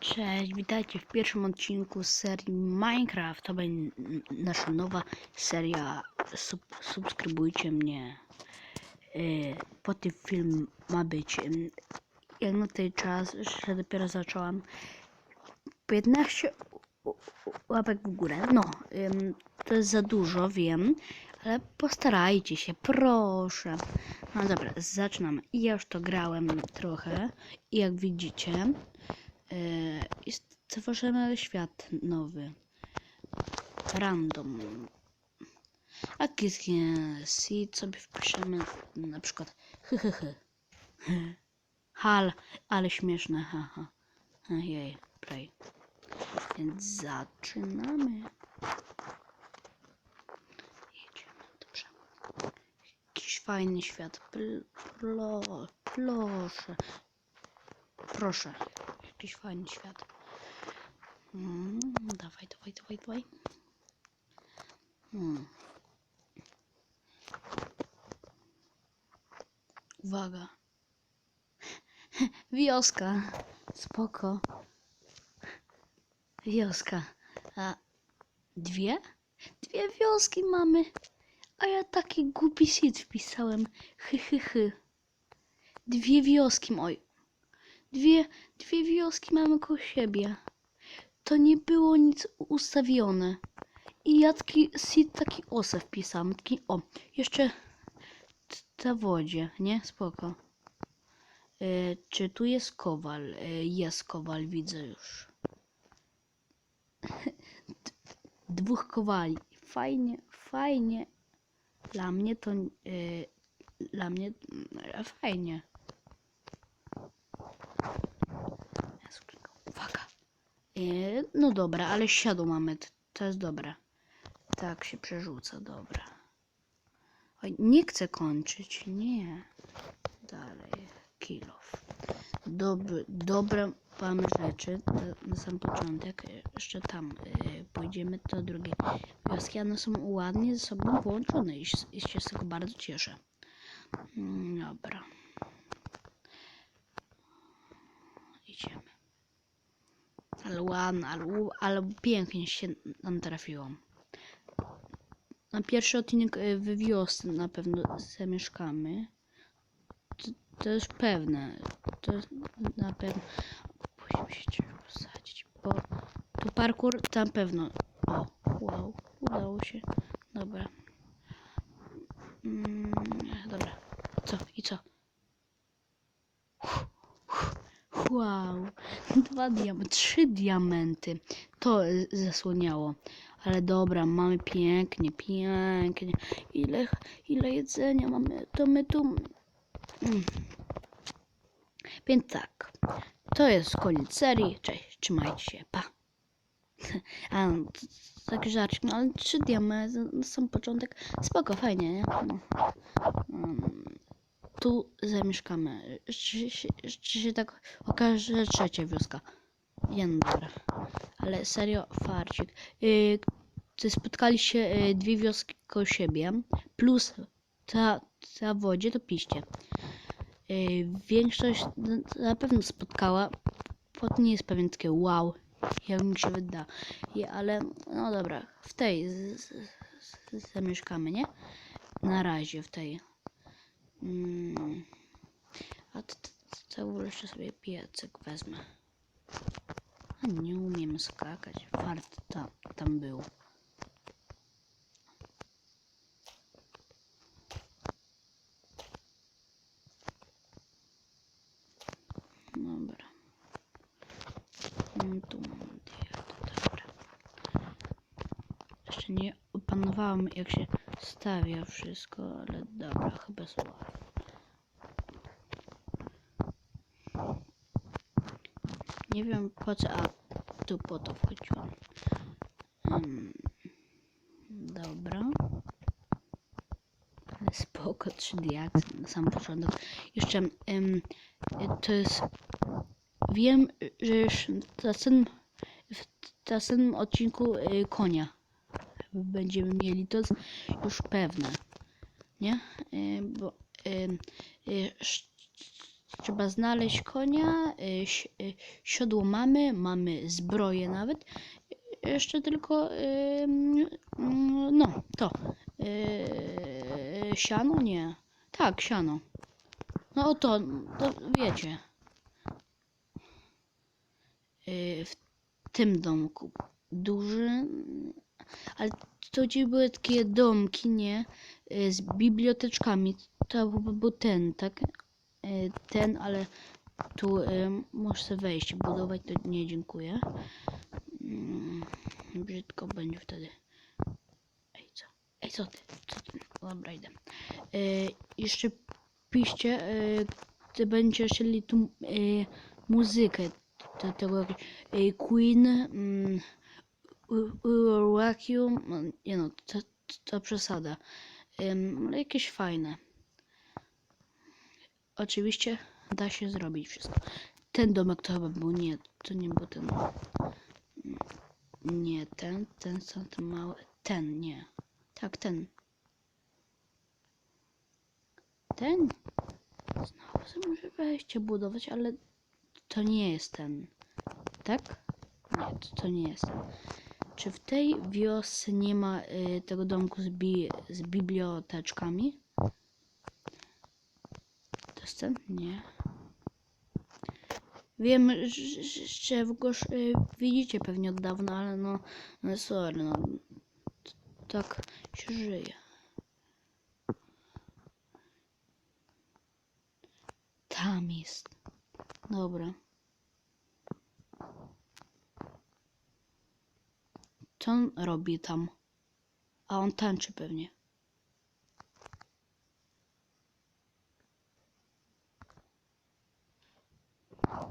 Cześć, witajcie w pierwszym odcinku serii Minecraft. To będzie nasza nowa seria. Sub, subskrybujcie mnie. Yy, po tym film ma być. Yy, jak na ten czas, że dopiero zacząłem. 15 u- u- łapek w górę. No, ym, to jest za dużo, wiem, ale postarajcie się, proszę. No dobra, zaczynamy. Ja już to grałem trochę. I jak widzicie, yy, i stworzymy świat nowy. Random. A seed sobie wpiszemy na przykład hyhyhy. Hal, ale śmieszne, haha. Jej, play. Więc zaczynamy. Jedziemy, dobrze. Jakiś fajny świat. Pl- Plo, proszę. Proszę. Jakiś fajny świat. Mm, dawaj, dawaj, dawaj, dawaj. Mm. Uwaga. Wioska. Spoko. Wioska. A dwie? Dwie wioski mamy. A ja taki głupi seed wpisałem. Hy, hy, hy. Dwie wioski, oj. Dwie, dwie wioski mamy koło siebie. To nie było nic ustawione. I ja taki taki osę wpisałem. Taki, o, jeszcze t- na wodzie, nie? Spoko. E, czy tu jest kowal? E, jest kowal, widzę już. Dwóch kowali. Fajnie, fajnie. Dla mnie to. E, dla mnie e, fajnie. Jezu, Uwaga. E, no dobra, ale siadło mamy. To jest dobre. Tak się przerzuca, dobra. Oj, nie chcę kończyć, nie. Dalej, kilof. Dobre, dobre mamy rzeczy na- sam początek. e, Jeszcze tam e, pójdziemy do drugiej wioski. One są ładnie ze sobą połączone i, i się z tego bardzo cieszę. Mm, Dobra. Idziemy. Ale ładne, ale, ale pięknie się nam trafiło. Na pierwszy odcinek e, w wiosce na pewno zamieszkamy. To, to jest pewne. To jest na pewno. Musimy się posadzić, bo tu parkour tam pewno. O, wow, udało się. Dobra. Mm, dobra. Co? I co? Wow. Dwa diamenty, trzy diamenty. To e, zasłaniało. Ale dobra, mamy pięknie, pięknie. Ile, ile jedzenia mamy, to my tu... Mm. Więc tak, to jest koniec serii. Cześć, trzymajcie się, pa. A, no, taki żarcik, no ale trzy diamenty na sam początek. Spoko, fajnie, nie? No. Mm, tu zamieszkamy. Czy, się- czy się tak okaże, że trzecia wioska. Nie, no dobra. Ale serio, farcik. Yy, spotkali się yy, dwie wioski koło siebie, plus ta, ta wodzie, to piście. Yy, większość na pewno spotkała, bo to nie jest pewien takie wow, jak mi się wyda. Ale no dobra, w tej z, z, z, zamieszkamy, nie? Na razie w tej. Mm. A ogóle jeszcze sobie piecyk wezmę. A nie umiem skakać. Fart tam, tam był. Dobra. Mm, Tu mam dobra. Jeszcze nie opanowałem jak się stawia wszystko, ale dobra, chyba słabo. Nie wiem po co, a tu po to wchodziłem. Mm, dobra. Spoko, 3 diaksy na sam początek. Jeszcze em, to jest... Wiem, że już w następnym, w następnym odcinku y, konia będziemy mieli. To jest już pewne. Nie? Y, bo y, y, trzeba znaleźć konia, y, y, siodło mamy, mamy zbroję nawet. Y, Jeszcze tylko, no, to. Siano? Nie. Tak, siano. No to, to wiecie. W tym domku duży, ale to gdzie były takie domki, nie? Z biblioteczkami. To był ten, tak? Y, Ten, ale tu y, muszę wejść budować, to nie dziękuję. Mm, Brzydko będzie wtedy. Ej, co? Ej, co ty? Co ty? Dobra, idę. Y, jeszcze piszcie, y, gdy będziecie chcieli tu muzykę te- tego Queen mm, You no, nie no, to, to przesada ale jakieś fajne oczywiście da się zrobić wszystko ten domek to chyba był nie, to nie był ten nie ten, ten są ten mały ten, nie tak, ten ten znowu sobie może wejście budować, ale to nie jest ten. Tak? Nie, to, to nie jest ten. Czy w tej wiosce nie ma y, tego domku z, bi z biblioteczkami? To jest ten? Nie. Wiem, że- w ogóle y, widzicie pewnie od dawna, ale no, no sorry, no. Tak się żyje. Tam jest. Dobra. Co on robi tam? A on tańczy pewnie.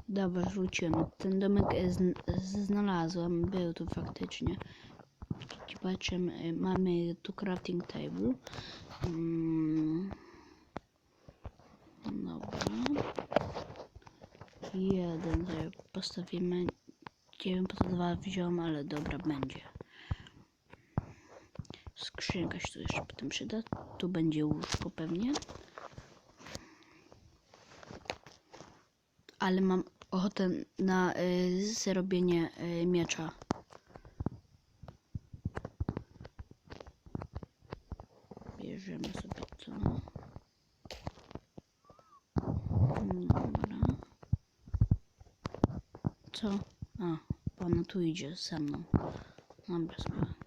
Dobra, wróciłem. Ten domek e, zn znalazłem. Był tu faktycznie. Zobaczymy. Mamy tu crafting table. Mm. Dobra. Jeden sobie postawimy. Nie wiem po co dwa wziąłem, ale dobra będzie. Skrzynka się tu jeszcze potem przyda. Tu będzie łóżko pewnie. Ale mam ochotę na y, zrobienie y, miecza. Bierzemy sobie to. Dobra. Co? A, ona tu idzie ze mną. Dobra, sprawa.